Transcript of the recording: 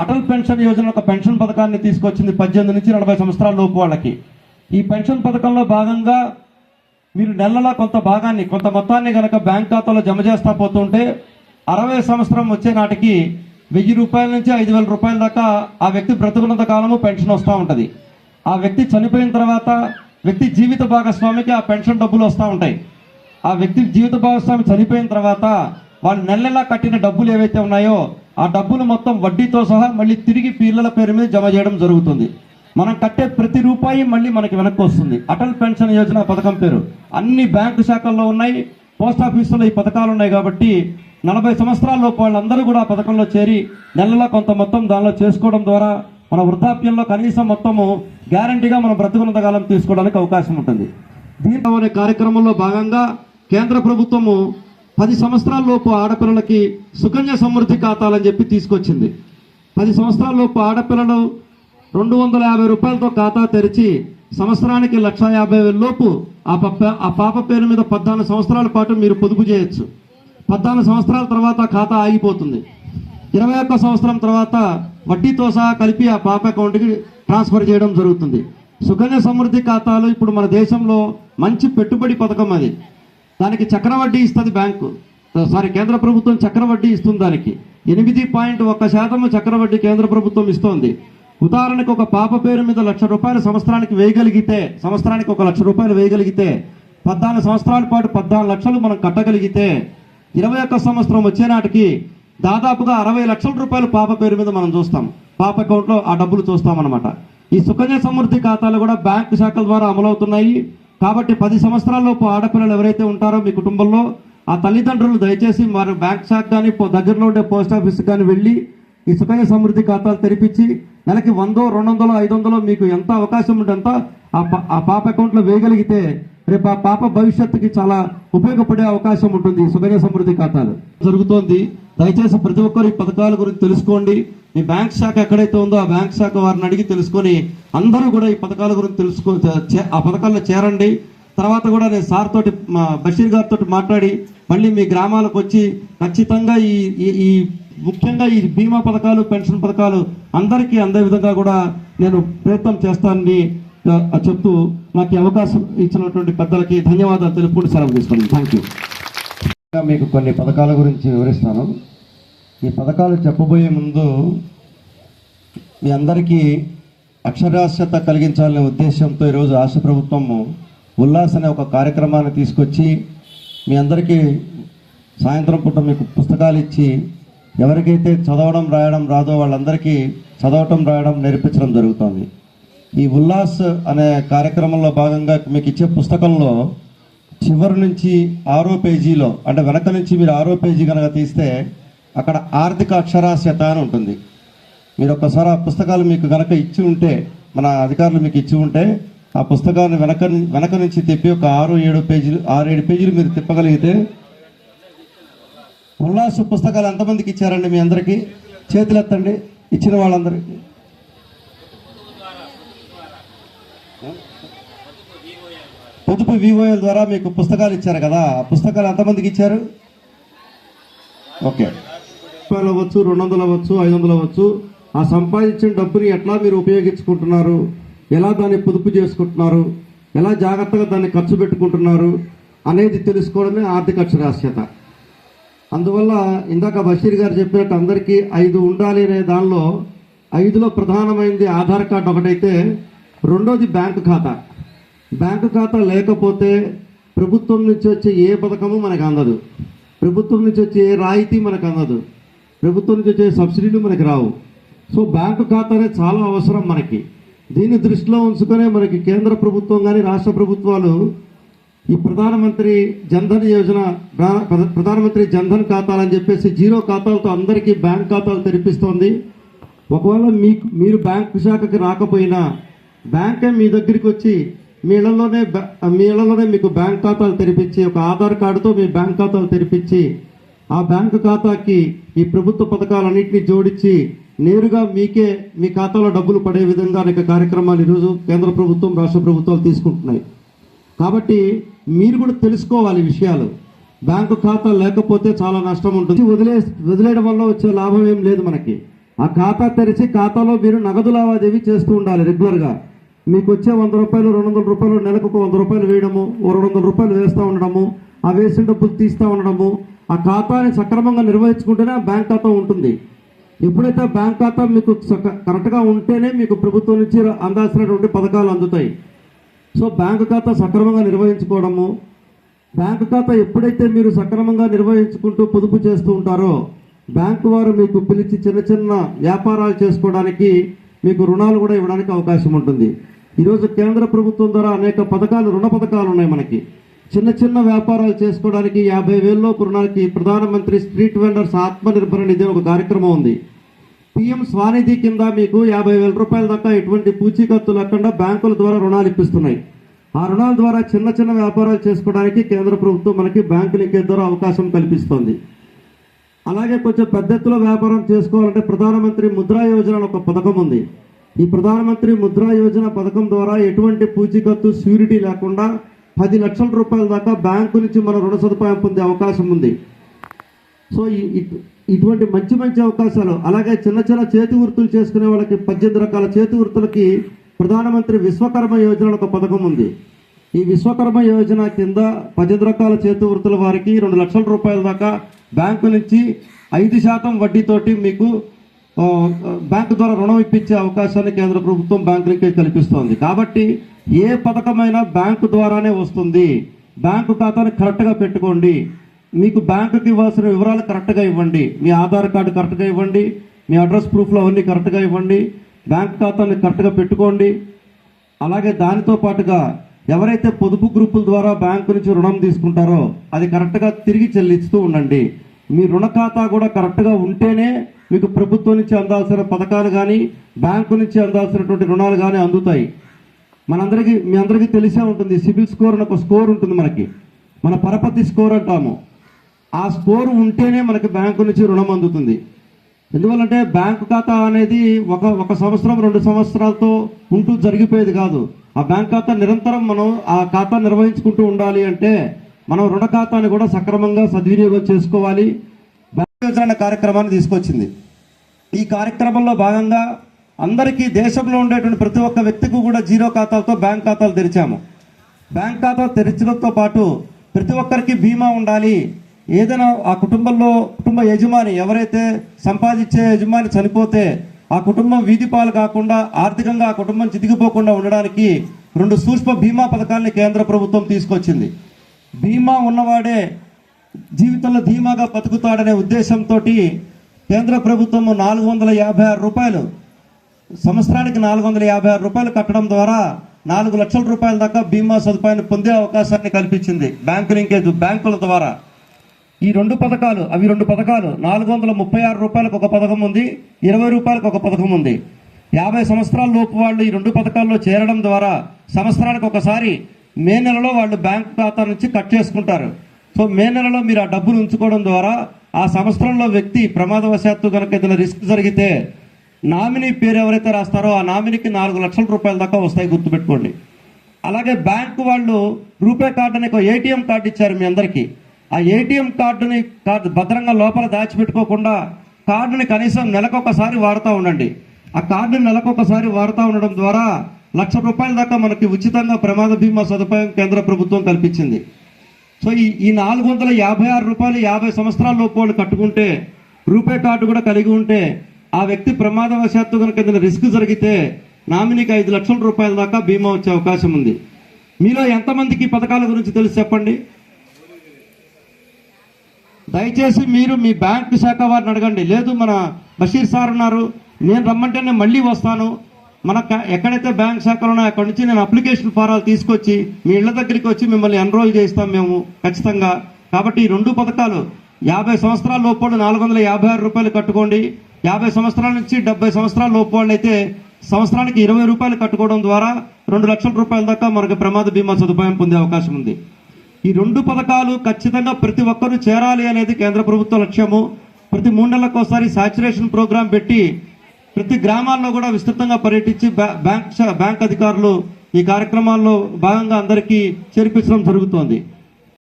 Atal pension Yojana ఒక pension పథకాన్ని తీసుకొచ్చింది పద్దెనిమిది నుంచి నలభై సంవత్సరాల లోపు వాళ్ళకి. ఈ పెన్షన్ పథకంలో భాగంగా మీరు నెలలా కొంత భాగాన్ని కొంత మొత్తాన్ని కనుక బ్యాంక్ ఖాతాలో జమ చేస్తా పోతుంటే అరవై సంవత్సరం వచ్చే నాటికి వెయ్యి రూపాయల నుంచి ఐదు వేల రూపాయల దాకా ఆ వ్యక్తి బ్రతుకున్నంత కాలము పెన్షన్ వస్తూ ఉంటుంది. ఆ వ్యక్తి చనిపోయిన తర్వాత వ్యక్తి జీవిత భాగస్వామికి ఆ పెన్షన్ డబ్బులు వస్తూ ఉంటాయి. ఆ వ్యక్తి జీవిత భాగస్వామి చనిపోయిన తర్వాత వాళ్ళు నెల నెలా కట్టిన డబ్బులు ఏవైతే ఉన్నాయో ఆ డబ్బులు మొత్తం వడ్డీతో సహా మళ్ళీ తిరిగి పిల్లల పేరు మీద జమ చేయడం జరుగుతుంది. మనం కట్టే ప్రతి రూపాయి మళ్ళీ మనకి వెనక్కి వస్తుంది. అటల్ పెన్షన్ యోజన పథకం పేరు. అన్ని బ్యాంకు శాఖల్లో ఉన్నాయి పోస్ట్ ఆఫీసులో ఈ పథకాలు ఉన్నాయి కాబట్టి నలభై సంవత్సరాల లోపు వాళ్ళందరూ కూడా ఆ పథకంలో చేరి నెలలో కొంత మొత్తం దానిలో చేసుకోవడం ద్వారా మన వృద్ధాప్యంలో కనీసం మొత్తము గ్యారంటీగా మనం బ్రతుకున్నంతకాలం తీసుకోవడానికి అవకాశం ఉంటుంది. దీంట్లో అనే కార్యక్రమంలో భాగంగా కేంద్ర ప్రభుత్వము పది సంవత్సరాల లోపు ఆడపిల్లలకి సుకన్య సమృద్ధి ఖాతాలని చెప్పి తీసుకొచ్చింది. పది సంవత్సరాల లోపు ఆడపిల్లలు రెండు వందల యాభై రూపాయలతో ఖాతా తెరిచి సంవత్సరానికి లక్ష యాభై వేల లోపు ఆ పప్ప ఆ పాప పేరు మీద పద్నాలుగు సంవత్సరాల పాటు మీరు పొదుపు చేయొచ్చు. పద్నాలుగు సంవత్సరాల తర్వాత ఖాతా ఆగిపోతుంది. ఇరవై ఒక్క సంవత్సరం తర్వాత వడ్డీతో సహా కలిపి ఆ పాప అకౌంట్కి ట్రాన్స్ఫర్ చేయడం జరుగుతుంది. సుకన్య సమృద్ధి ఖాతాలు ఇప్పుడు మన దేశంలో మంచి పెట్టుబడి పథకం అది. దానికి చక్రవడ్డీ ఇస్తుంది బ్యాంకు. సారీ కేంద్ర ప్రభుత్వం చక్రవడ్డీ ఇస్తుంది దానికి. ఎనిమిది పాయింట్ ఒక్క శాతం చక్రవడ్డీ కేంద్ర ప్రభుత్వం ఇస్తోంది. ఉదాహరణకు ఒక పాప పేరు మీద లక్ష రూపాయలు సంవత్సరానికి వేయగలిగితే సంవత్సరానికి ఒక లక్ష రూపాయలు వేయగలిగితే పద్నాలుగు సంవత్సరాల పాటు పద్నాలుగు లక్షలు మనం కట్టగలిగితే ఇరవై ఒక్క సంవత్సరం వచ్చే నాటికి దాదాపుగా అరవై లక్షల రూపాయలు పాప పేరు మీద మనం చూస్తాం. పాప అకౌంట్లో ఆ డబ్బులు చూస్తాం అనమాట ఈ సుకన్య సమృద్ధి ఖాతాలు కూడా బ్యాంకు శాఖల ద్వారా అమలవుతున్నాయి. కాబట్టి పది సంవత్సరాలలోపు ఆడపిల్లలు ఎవరైతే ఉంటారో మీ కుటుంబంలో ఆ తల్లిదండ్రులు దయచేసి వారి బ్యాంక్ శాఖ కానీ దగ్గరలో ఉండే పోస్ట్ ఆఫీస్ కానీ వెళ్ళి ఈ సుకన్య సమృద్ధి ఖాతాలు తెరిపించి నెలకి వందో రెండు వందలో ఐదు వందలో మీకు ఎంత అవకాశం ఉంటే అంత ఆ పా- ఆ పాప అకౌంట్లో వేయగలిగితే రేపు ఆ పాప భవిష్యత్తుకి చాలా ఉపయోగపడే అవకాశం ఉంటుంది సుకన్య సమృద్ధి ఖాతాలు. జరుగుతోంది. దయచేసి ప్రతి ఒక్కరు ఈ పథకాల గురించి తెలుసుకోండి. మీ బ్యాంక్ శాఖ ఎక్కడైతే ఉందో ఆ బ్యాంక్ శాఖ వారిని అడిగి తెలుసుకొని అందరూ కూడా ఈ పథకాల గురించి తెలుసుకో చే- ఆ పథకాల్లో చేరండి. తర్వాత కూడా నేను సార్ తోటి బషీర్ గారితో మాట్లాడి మళ్ళీ మీ గ్రామాలకు వచ్చి ఖచ్చితంగా ఈ ఈ- ముఖ్యంగా ఈ బీమా పథకాలు పెన్షన్ పథకాలు అందరికీ అందే విధంగా కూడా నేను ప్రయత్నం చేస్తానని చెప్తూ నాకు అవకాశం ఇచ్చినటువంటి పెద్దలకి ధన్యవాదాలు తెలుపుకుంటూ సెలవు తీసుకున్నాను థ్యాంక్ యూ మీకు కొన్ని పథకాల గురించి వివరిస్తాను. ఈ పథకాలు చెప్పబోయే ముందు మీ అందరికీ అక్షరాస్యత కలిగించాలనే ఉద్దేశంతో ఈరోజు రాష్ట్ర ప్రభుత్వము ఉల్లాస్ అనే ఒక కార్యక్రమాన్ని తీసుకొచ్చి మీ అందరికీ సాయంత్రం పూట మీకు పుస్తకాలు ఇచ్చి ఎవరికైతే చదవడం రాయడం రాదో వాళ్ళందరికీ చదవటం రాయడం నేర్పించడం జరుగుతుంది. ఈ ఉల్లాస్ అనే కార్యక్రమంలో భాగంగా మీకు ఇచ్చే పుస్తకంలో చివరి నుంచి ఆరో పేజీలో అంటే వెనక నుంచి మీరు ఆరో పేజీ కనుక తీస్తే అక్కడ ఆర్థిక అక్షరాస్యత అని ఉంటుంది. మీరు ఒక్కసారి ఆ పుస్తకాలు మీకు కనుక ఇచ్చి ఉంటే మన అధికారులు మీకు ఇచ్చి ఉంటే ఆ పుస్తకాన్ని వెనక వెనక నుంచి తిప్పి ఒక ఆరు ఏడు పేజీలు ఆరు ఏడు పేజీలు మీరు తిప్పగలిగితే ఉల్లాసు పుస్తకాలు ఎంతమందికి ఇచ్చారండి మీ అందరికీ? చేతులు ఎత్తండి ఇచ్చిన వాళ్ళందరికీ. పొదుపు వివోఎల్ ద్వారా మీకు పుస్తకాలు ఇచ్చారు కదా ఆ పుస్తకాలు ఎంతమందికి ఇచ్చారు? ఓకే. రూపాయలు అవ్వచ్చు రెండు వందలు అవ్వచ్చు ఐదు వందలు అవ్వచ్చు. ఆ సంపాదించిన డబ్బుని ఎట్లా మీరు ఉపయోగించుకుంటున్నారు? ఎలా దాన్ని పొదుపు చేసుకుంటున్నారు? ఎలా జాగ్రత్తగా దాన్ని ఖర్చు పెట్టుకుంటున్నారు? అనేది తెలుసుకోవడమే ఆర్థిక అక్షరాస్యత. అందువల్ల ఇందాక బషీర్ గారు చెప్పినట్టు అందరికీ ఐదు ఉండాలి అనే దానిలో ఐదులో ప్రధానమైనది ఆధార్ కార్డు ఒకటైతే రెండోది బ్యాంకు ఖాతా. బ్యాంకు ఖాతా లేకపోతే ప్రభుత్వం నుంచి వచ్చే ఏ పథకము మనకు అందదు. ప్రభుత్వం నుంచి వచ్చే ఏ రాయితీ మనకు అందదు. ప్రభుత్వం నుంచి వచ్చే సబ్సిడీలు మనకి రావు. సో బ్యాంకు ఖాతా అనేది చాలా అవసరం మనకి. దీన్ని దృష్టిలో ఉంచుకునే మనకి కేంద్ర ప్రభుత్వం కానీ రాష్ట్ర ప్రభుత్వాలు ఈ ప్రధానమంత్రి జన్ధన్ యోజన ప్రధానమంత్రి జన్ధన్ ఖాతాలని చెప్పేసి జీరో ఖాతాలతో అందరికీ బ్యాంక్ ఖాతాలు తెరిపిస్తోంది. ఒకవేళ మీకు మీరు బ్యాంక్ శాఖకి రాకపోయినా బ్యాంకే మీ దగ్గరికి వచ్చి మీ ఇళ్ళలోనే మీ ఇళ్ళలోనే మీకు బ్యాంక్ ఖాతాలు తెరిపించి ఒక ఆధార్ కార్డుతో మీ బ్యాంక్ ఖాతాలు తెరిపించి ఆ బ్యాంకు ఖాతాకి ఈ ప్రభుత్వ పథకాలన్నింటినీ జోడించి నేరుగా మీకే మీ ఖాతాలో డబ్బులు పడే విధంగా అనేక కార్యక్రమాలు ఈరోజు కేంద్ర ప్రభుత్వం రాష్ట్ర ప్రభుత్వాలు తీసుకుంటున్నాయి. కాబట్టి మీరు కూడా తెలుసుకోవాలి విషయాలు. బ్యాంకు ఖాతా లేకపోతే చాలా నష్టం ఉంటుంది. వదిలే వదిలేయడం వల్ల వచ్చే లాభం ఏం లేదు మనకి. ఆ ఖాతా తెరిచి ఖాతాలో మీరు నగదు లావాదేవీ చేస్తూ ఉండాలి రెగ్యులర్గా. మీకు వచ్చే వంద రూపాయలు రెండు వందల రూపాయలు నెలకు వంద రూపాయలు వేయడము రెండు వందల రూపాయలు వేస్తూ ఉండడము ఆ వేసిన డబ్బులు తీస్తూ ఉండడము ఆ ఖాతాని సక్రమంగా నిర్వహించుకుంటేనే ఆ బ్యాంక్ ఖాతా ఉంటుంది. ఎప్పుడైతే బ్యాంక్ ఖాతా మీకు కరెక్ట్గా ఉంటేనే మీకు ప్రభుత్వం నుంచి అందాల్సినటువంటి పథకాలు అందుతాయి. సో బ్యాంక్ ఖాతా సక్రమంగా నిర్వహించుకోవడము బ్యాంక్ ఖాతా ఎప్పుడైతే మీరు సక్రమంగా నిర్వహించుకుంటూ పొదుపు చేస్తూ ఉంటారో బ్యాంకు వారు మీకు పిలిచి చిన్న చిన్న వ్యాపారాలు చేసుకోవడానికి మీకు రుణాలు కూడా ఇవ్వడానికి అవకాశం ఉంటుంది. ఈరోజు కేంద్ర ప్రభుత్వం ద్వారా అనేక పథకాలు రుణ పథకాలు ఉన్నాయి మనకి. చిన్న చిన్న వ్యాపారాలు చేసుకోవడానికి యాభై వేలలోపు రుణానికి ప్రధానమంత్రి స్ట్రీట్ వెండర్స్ ఆత్మనిర్భర నిధి ఒక కార్యక్రమం ఉంది. పిఎం స్వానిధి కింద మీకు యాభై వేల రూపాయల దాకా ఎటువంటి పూచీకత్తు లేకుండా బ్యాంకుల ద్వారా రుణాలు ఇప్పిస్తున్నాయి. ఆ రుణాల ద్వారా చిన్న చిన్న వ్యాపారాలు చేసుకోవడానికి కేంద్ర ప్రభుత్వం మనకి బ్యాంకు లింకేజ్ ద్వారా అవకాశం కల్పిస్తోంది. అలాగే కొంచెం పెద్ద ఎత్తులో వ్యాపారం చేసుకోవాలంటే ప్రధానమంత్రి ముద్రా యోజన ఒక పథకం ఉంది. ఈ ప్రధానమంత్రి ముద్రా యోజన పథకం ద్వారా ఎటువంటి పూచీకత్తు స్యూరిటీ లేకుండా పది లక్షల రూపాయల దాకా బ్యాంకు నుంచి మనం రుణ సదుపాయం పొందే అవకాశం ఉంది. సో ఈ- ఇటువంటి మంచి మంచి అవకాశాలు అలాగే చిన్న చిన్న చేతి వృత్తులు చేసుకునే వాళ్ళకి పద్దెనిమిది రకాల చేతి వృత్తులకి ప్రధానమంత్రి విశ్వకర్మ యోజన ఒక పథకం ఉంది. ఈ విశ్వకర్మ యోజన కింద పద్దెనిమిది రకాల చేతి వృత్తుల వారికి రెండు లక్షల రూపాయల దాకా బ్యాంకు నుంచి ఐదు శాతం వడ్డీతోటి మీకు బ్యాంకు ద్వారా రుణం ఇప్పించే అవకాశాన్ని కేంద్ర ప్రభుత్వం బ్యాంకులకే కల్పిస్తోంది. కాబట్టి ఏ పథకమైనా బ్యాంకు ద్వారానే వస్తుంది. బ్యాంకు ఖాతాని కరెక్ట్గా పెట్టుకోండి. మీకు బ్యాంకుకి ఇవ్వాల్సిన వివరాలు కరెక్ట్గా ఇవ్వండి. మీ ఆధార్ కార్డు కరెక్ట్గా ఇవ్వండి. మీ అడ్రస్ ప్రూఫ్లు అవన్నీ కరెక్ట్గా ఇవ్వండి. బ్యాంక్ ఖాతాని కరెక్ట్గా పెట్టుకోండి. అలాగే దానితో పాటుగా ఎవరైతే పొదుపు గ్రూపుల ద్వారా బ్యాంకు నుంచి రుణం తీసుకుంటారో అది కరెక్ట్గా తిరిగి చెల్లిస్తూ ఉండండి. మీ రుణ ఖాతా కూడా కరెక్ట్గా ఉంటేనే మీకు ప్రభుత్వం నుంచి అందాల్సిన పథకాలు కానీ బ్యాంకు నుంచి అందాల్సినటువంటి రుణాలు కానీ అందుతాయి. మనందరికీ మీ అందరికీ తెలిసే ఉంటుంది సిబిల్ స్కోర్ అని ఒక స్కోర్ ఉంటుంది మనకి. మన పరపతి స్కోర్ అంటాము. ఆ స్కోర్ ఉంటేనే మనకి బ్యాంకు నుంచి రుణం అందుతుంది. ఎందువల్లంటే బ్యాంకు ఖాతా అనేది ఒక ఒక సంవత్సరం రెండు సంవత్సరాలతో ఉంటూ జరిగిపోయేది కాదు. ఆ బ్యాంక్ ఖాతా నిరంతరం మనం ఆ ఖాతా నిర్వహించుకుంటూ ఉండాలి అంటే మనం రుణ ఖాతాని కూడా సక్రమంగా సద్వినియోగం చేసుకోవాలి. బ్యాంక్ అనే కార్యక్రమాన్ని తీసుకొచ్చింది. ఈ కార్యక్రమంలో భాగంగా అందరికీ దేశంలో ఉండేటువంటి ప్రతి ఒక్క వ్యక్తికి కూడా జీరో ఖాతాలతో బ్యాంక్ ఖాతాలు తెరిచాము. బ్యాంక్ ఖాతా తెరచడంతో పాటు ప్రతి ఒక్కరికి బీమా ఉండాలి. ఏదైనా ఆ కుటుంబంలో కుటుంబ యజమాని ఎవరైతే సంపాదించే యజమాని చనిపోతే ఆ కుటుంబం వీధి పాలు కాకుండా ఆర్థికంగా ఆ కుటుంబం చితికిపోకుండా ఉండడానికి రెండు సూక్ష్మ బీమా పథకాల్ని కేంద్ర ప్రభుత్వం తీసుకొచ్చింది. బీమా ఉన్నవాడే జీవితంలో ధీమాగా బతుకుతాడనే ఉద్దేశంతో కేంద్ర ప్రభుత్వం నాలుగు వందల యాభై ఆరు రూపాయలు సంవత్సరానికి నాలుగు వందల యాభై ఆరు రూపాయలు కట్టడం ద్వారా నాలుగు లక్షల రూపాయల దాకా బీమా సదుపాయాన్ని పొందే అవకాశాన్ని కల్పించింది బ్యాంకు లింకేజ్ బ్యాంకుల ద్వారా. ఈ రెండు పథకాలు అవి రెండు పథకాలు నాలుగు వందల ముప్పై ఆరు రూపాయలకు ఒక పథకం ఉంది ఇరవై రూపాయలకు ఒక పథకం ఉంది. యాభై సంవత్సరాల లోపు వాళ్ళు ఈ రెండు పథకాల్లో చేరడం ద్వారా సంవత్సరానికి ఒకసారి మే నెలలో వాళ్ళు బ్యాంక్ ఖాతా నుంచి కట్ చేసుకుంటారు. సో మే నెలలో మీరు ఆ డబ్బును ఉంచుకోవడం ద్వారా ఆ సంవత్సరంలో వ్యక్తి ప్రమాదవశాత్తు కనుక ఏదైనా రిస్క్ జరిగితే నామినీ పేరు ఎవరైతే రాస్తారో ఆ నామినీకి నాలుగు లక్షల రూపాయల దాకా వస్తాయి గుర్తుపెట్టుకోండి. అలాగే బ్యాంకు వాళ్ళు రూపే కార్డు అనే ఒక ఏటీఎం కార్డు ఇచ్చారు మీ అందరికీ. ఆ ఏటీఎం కార్డుని కార్డు భద్రంగా లోపల దాచిపెట్టుకోకుండా కార్డుని కనీసం నెలకొకసారి వాడుతూ ఉండండి. ఆ కార్డుని నెలకొకసారి వాడుతూ ఉండడం ద్వారా లక్ష రూపాయల దాకా మనకి ఉచితంగా ప్రమాద బీమా సదుపాయం కేంద్ర ప్రభుత్వం కల్పించింది. సో ఈ ఈ నాలుగు వందల యాభై ఆరు రూపాయలు యాభై సంవత్సరాల లోపు వాళ్ళు కట్టుకుంటే రూపే కార్డు కూడా కలిగి ఉంటే ఆ వ్యక్తి ప్రమాదవశాత్తు కనుక ఏదైనా రిస్క్ జరిగితే నామినీకి ఐదు లక్షల రూపాయల దాకా బీమా వచ్చే అవకాశం ఉంది. మీలో ఎంతమందికి ఈ పథకాల గురించి తెలిసి చెప్పండి? దయచేసి మీరు మీ బ్యాంక్ శాఖ వారిని అడగండి. లేదు మన బషీర్ సార్ ఉన్నారు. నేను రమ్మంటేనే మళ్ళీ వస్తాను. మన ఎక్కడైతే బ్యాంక్ శాఖలు ఉన్నాయో అక్కడి నుంచి నేను అప్లికేషన్ ఫారాలు తీసుకొచ్చి మీ ఇళ్ళ దగ్గరికి వచ్చి మిమ్మల్ని ఎన్రోల్ చేస్తాం మేము ఖచ్చితంగా. కాబట్టి ఈ రెండు పథకాలు యాభై సంవత్సరాల లోపు నాలుగు వందల యాభై ఆరు రూపాయలు కట్టుకోండి. యాభై సంవత్సరాల నుంచి డెబ్బై సంవత్సరాల లోపు వాళ్ళు అయితే సంవత్సరానికి ఇరవై రూపాయలు కట్టుకోవడం ద్వారా రెండు లక్షల రూపాయల దాకా మనకు ప్రమాద బీమా సదుపాయం పొందే అవకాశం ఉంది. ఈ రెండు పథకాలు ఖచ్చితంగా ప్రతి ఒక్కరూ చేరాలి అనేది కేంద్ర ప్రభుత్వ లక్ష్యము. ప్రతి మూడు నెలలకు ఒకసారి సాచురేషన్ ప్రోగ్రాం పెట్టి ప్రతి గ్రామాల్లో కూడా విస్తృతంగా పర్యటించి బ్యాంక్ బ్యాంక్ అధికారులు ఈ కార్యక్రమాల్లో భాగంగా అందరికీ చేర్పించడం జరుగుతోంది.